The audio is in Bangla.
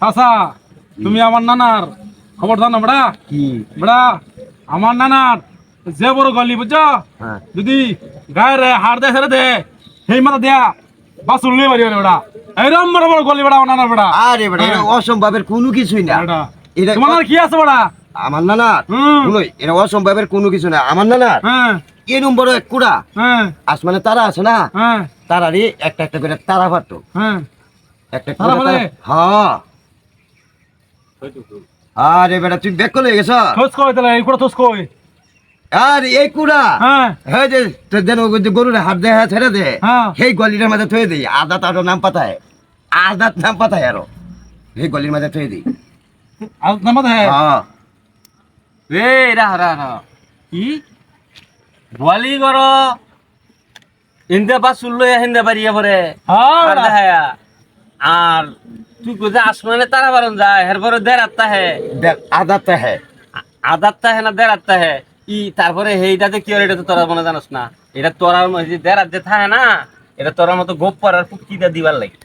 চাচা তুমি আমার নানার খবর জানো বেড়া? কি? বেড়া আমার নানার যে বড় গলি বুঝছ? হ্যাঁ। যদি গায়ের হাড় দেয় ছেড়ে দে সেই মাথা দেয়া বাস উল্লে বাড়ি বেড়া। এইরকম বড় বড় গলি বেড়া আমার নানার বেড়া। আরে এটা হ্যাঁ। অসম্ভবের কোনো কিছুই না। বেড়া। এটা তোমার কি আছে বেড়া? আমার নানা। শুনোই এটা অসম্ভবের কোনো কিছু না। আমার নানা হ্যাঁ। এরম বড় এক কুড়া। আসমানে তারা আছে না? তারারই একটা একটা করে তারা হ্যাঁ। একটা পারে? তারা- হ্যাঁ। আরে বেটা তুই বেক করে গেছ? থোস কই তাহলে এই করে থোস কই? আরে এই কুড়া? হ্যাঁ। হ্যাঁ যে তোর যেন গরুর হাত দেয় ছেড়ে দে। হ্যাঁ। সেই গলিটার মাঝে থয়ে দিই। আদা তারও নাম পাতায়। আদাত নাম পাতায় আরও। সেই গলির মাঝে থয়ে দিই। আর নামাজ হ্যাঁ। হ্যাঁ রে রাহ রাহ রাহ কি? বলি কর। হিন্দে বা চুল্লো হিন্দে বাড়িয়ে পরে হ্যাঁ আর তুই কোথায় আসমানে তারা বারণ যায় এরপরে দেড় আত্মা হে। আদাত হ্যাঁ আদাত্তা হে। না দেড় আত্মা হে? ই তারপরে হেইটাতে কি এটা তো তোরা মনে জানোস না। এটা তোরার দেড় আত্মা থাকে না এটা তোরার মতো গোপ পাড়ার পুকিটা দিবার লাগে।